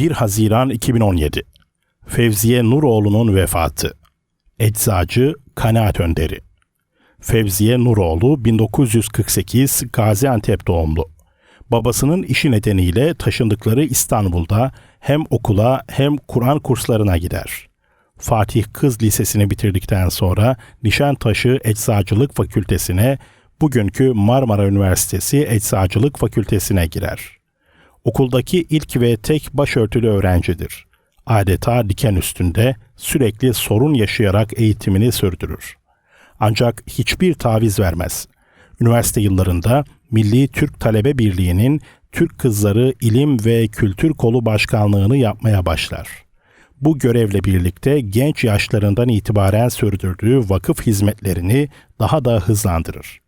1 Haziran 2017 Fevziye Nuroğlu'nun vefatı Eczacı Kanaat Önderi Fevziye Nuroğlu 1948 Gaziantep doğumlu. Babasının işi nedeniyle taşındıkları İstanbul'da hem okula hem Kur'an kurslarına gider. Fatih Kız Lisesi'ni bitirdikten sonra Nişantaşı Eczacılık Fakültesine, bugünkü Marmara Üniversitesi Eczacılık Fakültesine girer. Okuldaki ilk ve tek başörtülü öğrencidir. Adeta diken üstünde sürekli sorun yaşayarak eğitimini sürdürür. Ancak hiçbir taviz vermez. Üniversite yıllarında Milli Türk Talebe Birliği'nin Türk Kızları İlim ve Kültür Kolu Başkanlığını yapmaya başlar. Bu görevle birlikte genç yaşlarından itibaren sürdürdüğü vakıf hizmetlerini daha da hızlandırır.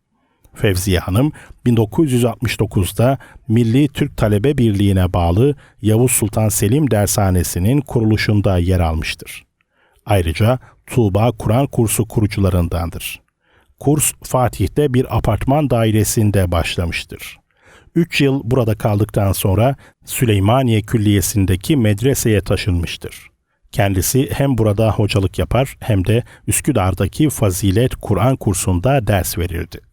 Fevziye Hanım 1969'da Milli Türk Talebe Birliği'ne bağlı Yavuz Sultan Selim Dershanesi'nin kuruluşunda yer almıştır. Ayrıca Tuğba Kur'an kursu kurucularındandır. Kurs Fatih'te bir apartman dairesinde başlamıştır. 3 yıl burada kaldıktan sonra Süleymaniye Külliyesi'ndeki medreseye taşınmıştır. Kendisi hem burada hocalık yapar hem de Üsküdar'daki Fazilet Kur'an kursunda ders verirdi.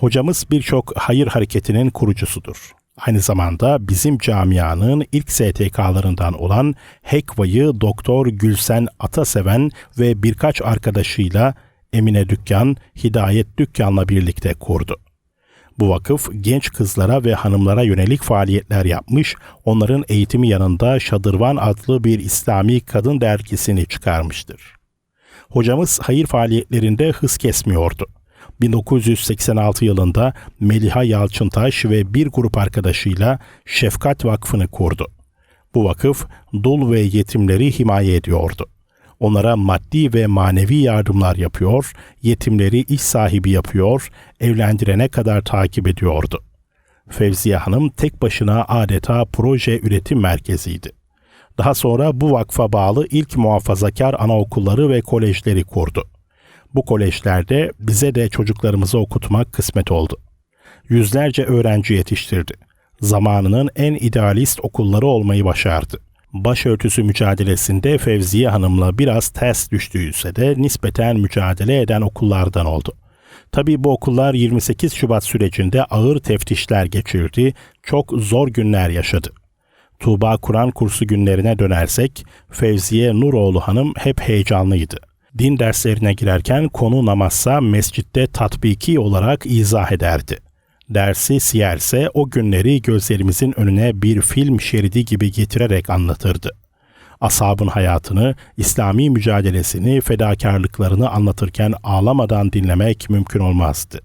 Hocamız birçok hayır hareketinin kurucusudur. Aynı zamanda bizim camianın ilk STK'larından olan Hekva'yı Doktor Gülsen Ataseven ve birkaç arkadaşıyla Emine Dükkan, Hidayet Dükkan'la birlikte kurdu. Bu vakıf genç kızlara ve hanımlara yönelik faaliyetler yapmış, onların eğitimi yanında Şadırvan adlı bir İslami kadın dergisini çıkarmıştır. Hocamız hayır faaliyetlerinde hız kesmiyordu. 1986 yılında Meliha Yalçıntaş ve bir grup arkadaşıyla Şefkat Vakfı'nı kurdu. Bu vakıf dul ve yetimleri himaye ediyordu. Onlara maddi ve manevi yardımlar yapıyor, yetimleri iş sahibi yapıyor, evlendirene kadar takip ediyordu. Fevziye Hanım tek başına adeta proje üretim merkeziydi. Daha sonra bu vakfa bağlı ilk muhafazakar anaokulları ve kolejleri kurdu. Bu kolejlerde bize de çocuklarımızı okutmak kısmet oldu. Yüzlerce öğrenci yetiştirdi. Zamanının en idealist okulları olmayı başardı. Başörtüsü mücadelesinde Fevziye Hanım'la biraz ters düştüyse de nispeten mücadele eden okullardan oldu. Tabi bu okullar 28 Şubat sürecinde ağır teftişler geçirdi, çok zor günler yaşadı. Tuğba Kur'an kursu günlerine dönersek, Fevziye Nuroğlu Hanım hep heyecanlıydı. Din derslerine girerken konu namazsa mescitte tatbiki olarak izah ederdi. Dersi siyerse o günleri gözlerimizin önüne bir film şeridi gibi getirerek anlatırdı. Asabın hayatını, İslami mücadelesini, fedakarlıklarını anlatırken ağlamadan dinlemek mümkün olmazdı.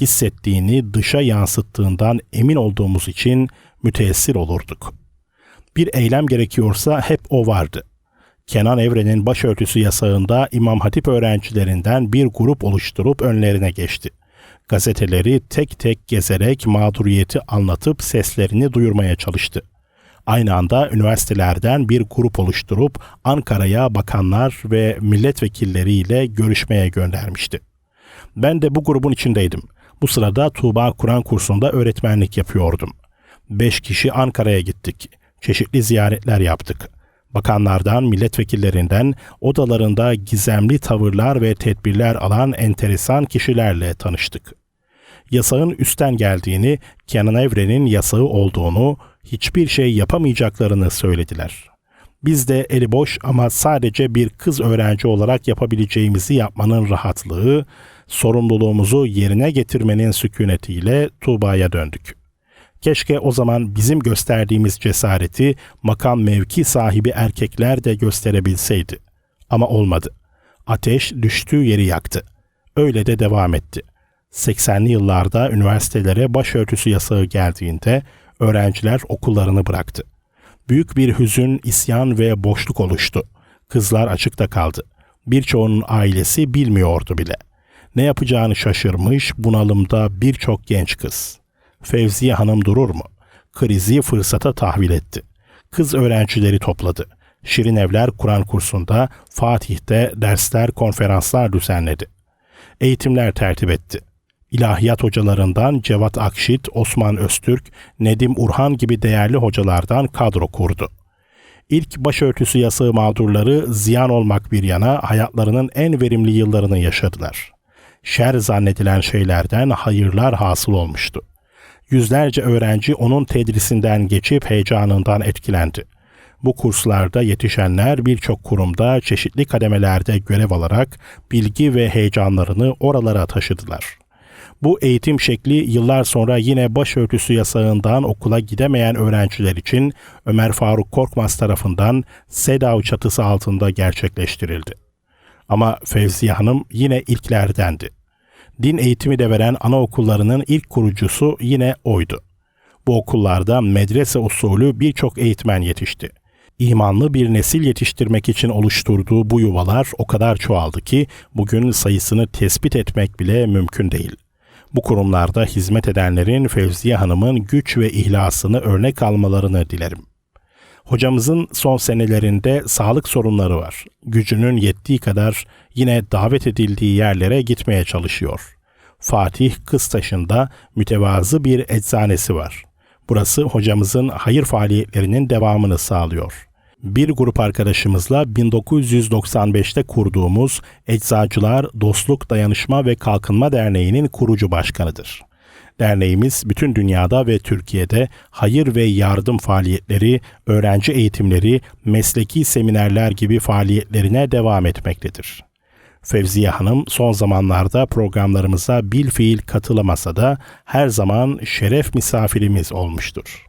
Hissettiğini dışa yansıttığından emin olduğumuz için müteessir olurduk. Bir eylem gerekiyorsa hep o vardı.'' Kenan Evren'in başörtüsü yasağında İmam Hatip öğrencilerinden bir grup oluşturup önlerine geçti. Gazeteleri tek tek gezerek mağduriyeti anlatıp seslerini duyurmaya çalıştı. Aynı anda üniversitelerden bir grup oluşturup Ankara'ya bakanlar ve milletvekilleriyle görüşmeye göndermişti. Ben de bu grubun içindeydim. Bu sırada Tuğba Kur'an kursunda öğretmenlik yapıyordum. Beş kişi Ankara'ya gittik. Çeşitli ziyaretler yaptık bakanlardan, milletvekillerinden, odalarında gizemli tavırlar ve tedbirler alan enteresan kişilerle tanıştık. Yasağın üstten geldiğini, Kenan Evren'in yasağı olduğunu, hiçbir şey yapamayacaklarını söylediler. Biz de eli boş ama sadece bir kız öğrenci olarak yapabileceğimizi yapmanın rahatlığı, sorumluluğumuzu yerine getirmenin sükunetiyle Tuğba'ya döndük.'' Keşke o zaman bizim gösterdiğimiz cesareti makam mevki sahibi erkekler de gösterebilseydi. Ama olmadı. Ateş düştüğü yeri yaktı. Öyle de devam etti. 80'li yıllarda üniversitelere başörtüsü yasağı geldiğinde öğrenciler okullarını bıraktı. Büyük bir hüzün, isyan ve boşluk oluştu. Kızlar açıkta kaldı. Birçoğunun ailesi bilmiyordu bile. Ne yapacağını şaşırmış, bunalımda birçok genç kız.'' Fevziye Hanım durur mu? Krizi fırsata tahvil etti. Kız öğrencileri topladı. Şirin Evler Kur'an kursunda Fatih'te dersler, konferanslar düzenledi. Eğitimler tertip etti. İlahiyat hocalarından Cevat Akşit, Osman Öztürk, Nedim Urhan gibi değerli hocalardan kadro kurdu. İlk başörtüsü yasağı mağdurları ziyan olmak bir yana hayatlarının en verimli yıllarını yaşadılar. Şer zannedilen şeylerden hayırlar hasıl olmuştu. Yüzlerce öğrenci onun tedrisinden geçip heyecanından etkilendi. Bu kurslarda yetişenler birçok kurumda çeşitli kademelerde görev alarak bilgi ve heyecanlarını oralara taşıdılar. Bu eğitim şekli yıllar sonra yine başörtüsü yasağından okula gidemeyen öğrenciler için Ömer Faruk Korkmaz tarafından SEDAV çatısı altında gerçekleştirildi. Ama Fevziye Hanım yine ilklerdendi. Din eğitimi de veren anaokullarının ilk kurucusu yine oydu. Bu okullarda medrese usulü birçok eğitmen yetişti. İmanlı bir nesil yetiştirmek için oluşturduğu bu yuvalar o kadar çoğaldı ki bugün sayısını tespit etmek bile mümkün değil. Bu kurumlarda hizmet edenlerin Fevziye Hanım'ın güç ve ihlasını örnek almalarını dilerim. Hocamızın son senelerinde sağlık sorunları var. Gücünün yettiği kadar yine davet edildiği yerlere gitmeye çalışıyor. Fatih Kıstaşı'nda mütevazı bir eczanesi var. Burası hocamızın hayır faaliyetlerinin devamını sağlıyor. Bir grup arkadaşımızla 1995'te kurduğumuz Eczacılar Dostluk Dayanışma ve Kalkınma Derneği'nin kurucu başkanıdır. Derneğimiz bütün dünyada ve Türkiye'de hayır ve yardım faaliyetleri, öğrenci eğitimleri, mesleki seminerler gibi faaliyetlerine devam etmektedir. Fevziye Hanım son zamanlarda programlarımıza bil fiil katılamasa da her zaman şeref misafirimiz olmuştur.